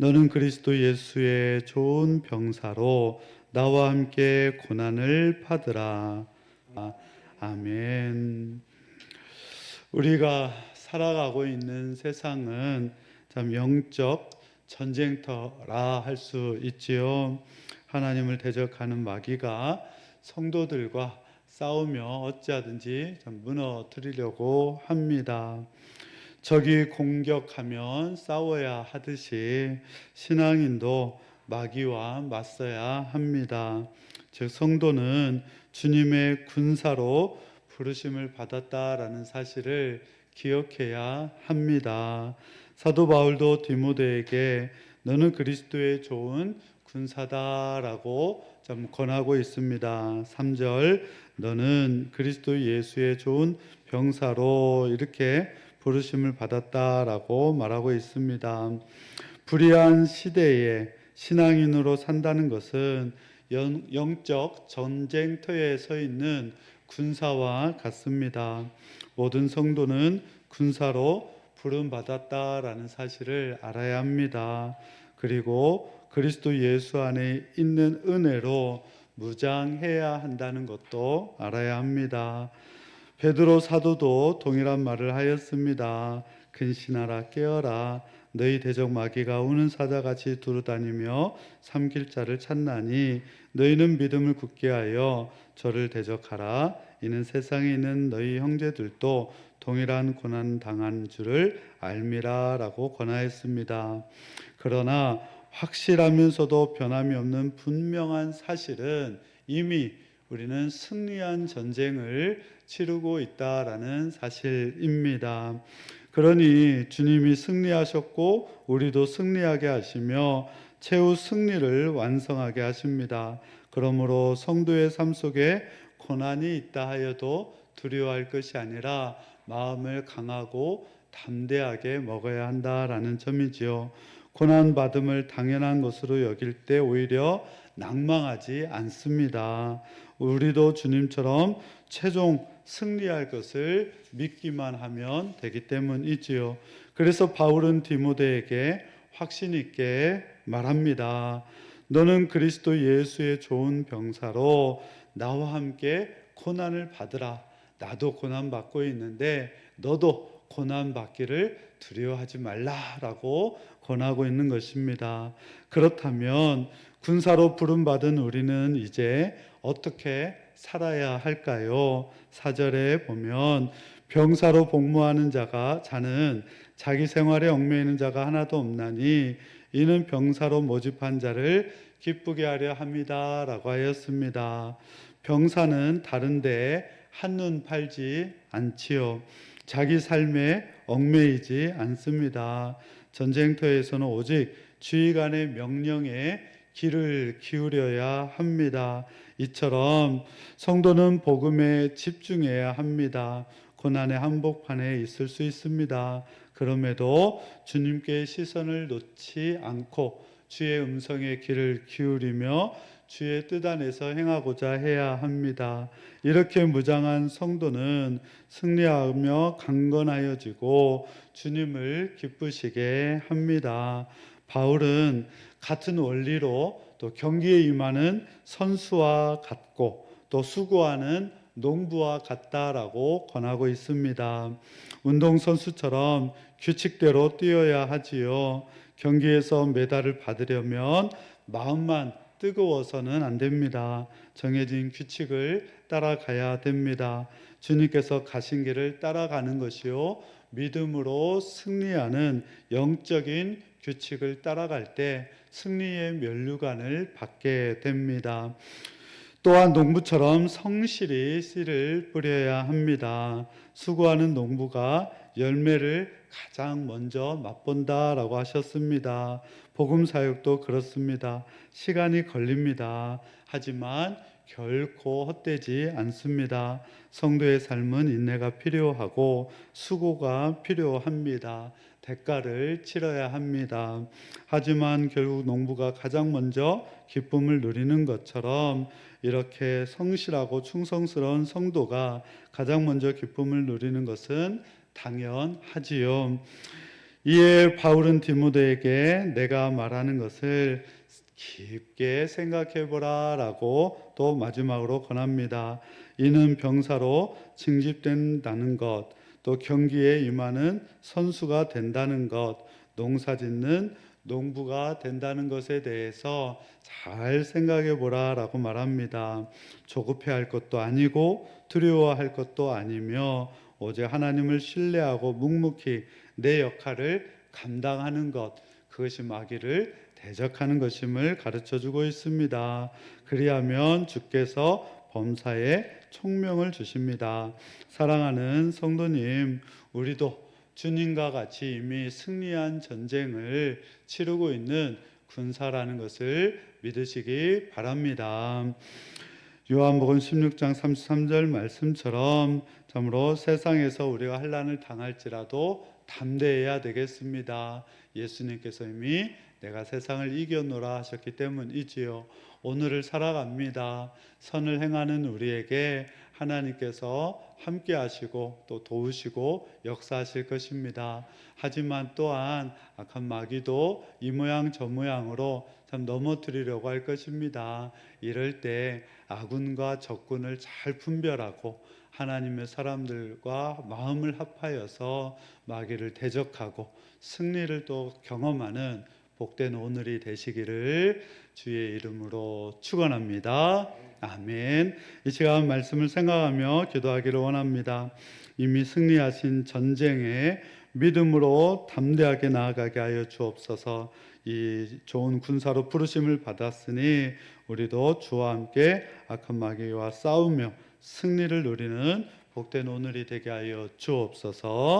너는 그리스도 예수의 좋은 병사로 나와 함께 고난을 받으라. 아, 아멘. 우리가 살아가고 있는 세상은 참 영적 전쟁터라 할 수 있지요. 하나님을 대적하는 마귀가 성도들과 싸우며 어찌하든지 참 무너뜨리려고 합니다. 적이 공격하면 싸워야 하듯이 신앙인도 마귀와 맞서야 합니다. 즉 성도는 주님의 군사로 부르심을 받았다라는 사실을 기억해야 합니다. 사도 바울도 디모데에게 너는 그리스도의 좋은 군사다라고 좀 권하고 있습니다. 3절 너는 그리스도 예수의 좋은 병사로 이렇게 부르심을 받았다라고 말하고 있습니다. 불의한 시대에 신앙인으로 산다는 것은 영, 영적 전쟁터에 서 있는 군사와 같습니다. 모든 성도는 군사로 부름받았다라는 사실을 알아야 합니다. 그리고 그리스도 예수 안에 있는 은혜로 무장해야 한다는 것도 알아야 합니다. 베드로 사도도 동일한 말을 하였습니다. 근신하라 깨어라 너희 대적 마귀가 우는 사자같이 두루다니며 삼킬 자를 찾나니 너희는 믿음을 굳게 하여 저를 대적하라 이는 세상에 있는 너희 형제들도 동일한 고난 당한 줄을 알미라라고 권하였습니다. 그러나 확실하면서도 변함이 없는 분명한 사실은 이미 우리는 승리한 전쟁을 치르고 있다라는 사실입니다. 그러니 주님이 승리하셨고 우리도 승리하게 하시며 최후 승리를 완성하게 하십니다. 그러므로 성도의 삶 속에 고난이 있다 하여도 두려워할 것이 아니라 마음을 강하고 담대하게 먹어야 한다라는 점이지요. 고난 받음을 당연한 것으로 여길 때 오히려 낭망하지 않습니다. 우리도 주님처럼 최종 승리할 것을 믿기만 하면 되기 때문이지요. 그래서 바울은 디모데에게 확신 있게 말합니다. 너는 그리스도 예수의 좋은 병사로 나와 함께 고난을 받으라. 나도 고난 받고 있는데 너도 고난 받기를 두려워하지 말라라고 권하고 있는 것입니다. 그렇다면 군사로 부름받은 우리는 이제 어떻게 살아야 할까요? 사절에 보면 병사로 복무하는 자가 자는 자기 생활에 얽매이는 자가 하나도 없나니 이는 병사로 모집한 자를 기쁘게 하려 합니다라고 하였습니다. 병사는 다른데 한눈 팔지 않지요. 자기 삶에 얽매이지 않습니다. 전쟁터에서는 오직 주의관의 명령에 귀를 기울여야 합니다. 이처럼 성도는 복음에 집중해야 합니다. 고난의 한복판에 있을 수 있습니다. 그럼에도 주님께 시선을 놓지 않고 주의 음성에 귀를 기울이며 주의 뜻 안에서 행하고자 해야 합니다. 이렇게 무장한 성도는 승리하며 강건하여지고 주님을 기쁘시게 합니다. 바울은 같은 원리로 또 경기에 임하는 선수와 같고 또 수고하는 농부와 같다라고 권하고 있습니다. 운동 선수처럼 규칙대로 뛰어야 하지요. 경기에서 메달을 받으려면 마음만 뜨거워서는 안 됩니다. 정해진 규칙을 따라가야 됩니다. 주님께서 가신 길을 따라가는 것이요. 믿음으로 승리하는 영적인 규칙을 따라갈 때 승리의 면류관을 받게 됩니다. 또한 농부처럼 성실히 씨를 뿌려야 합니다. 수고하는 농부가 열매를 가장 먼저 맛본다라고 하셨습니다. 복음 사역도 그렇습니다. 시간이 걸립니다. 하지만 결코 헛되지 않습니다. 성도의 삶은 인내가 필요하고 수고가 필요합니다. 대가를 치러야 합니다. 하지만 결국 농부가 가장 먼저 기쁨을 누리는 것처럼 이렇게 성실하고 충성스러운 성도가 가장 먼저 기쁨을 누리는 것은 당연하지요. 이에 바울은 디모데에게 내가 말하는 것을 깊게 생각해 보라 라고 또 마지막으로 권합니다. 이는 병사로 징집된다는 것, 또 경기에 임하는 선수가 된다는 것, 농사 짓는 농부가 된다는 것에 대해서 잘 생각해 보라라고 말합니다. 조급해 할 것도 아니고 두려워할 것도 아니며 오직 하나님을 신뢰하고 묵묵히 내 역할을 감당하는 것 그것이 마귀를 대적하는 것임을 가르쳐 주고 있습니다. 그리하면 주께서 범사에 총명을 주십니다. 사랑하는 성도님, 우리도 주님과 같이 이미 승리한 전쟁을 치르고 있는 군사라는 것을 믿으시기 바랍니다. 요한복음 16장 33절 말씀처럼 참으로 세상에서 우리가 환난을 당할지라도 담대해야 되겠습니다. 예수님께서 이미 내가 세상을 이겨노라 하셨기 때문이지요. 오늘을 살아갑니다. 선을 행하는 우리에게 하나님께서 함께 하시고 또 도우시고 역사하실 것입니다. 하지만 또한 악한 마귀도 이 모양 저 모양으로 참 넘어뜨리려고 할 것입니다. 이럴 때 아군과 적군을 잘 분별하고 하나님의 사람들과 마음을 합하여서 마귀를 대적하고 승리를 또 경험하는 복된 오늘이 되시기를 주의 이름으로 축원합니다. 아멘. 이 시간 말씀을 생각하며 기도하기를 원합니다. 이미 승리하신 전쟁에 믿음으로 담대하게 나아가게 하여 주옵소서. 이 좋은 군사로 부르심을 받았으니 우리도 주와 함께 악한 마귀와 싸우며 승리를 누리는 복된 오늘이 되게 하여 주옵소서.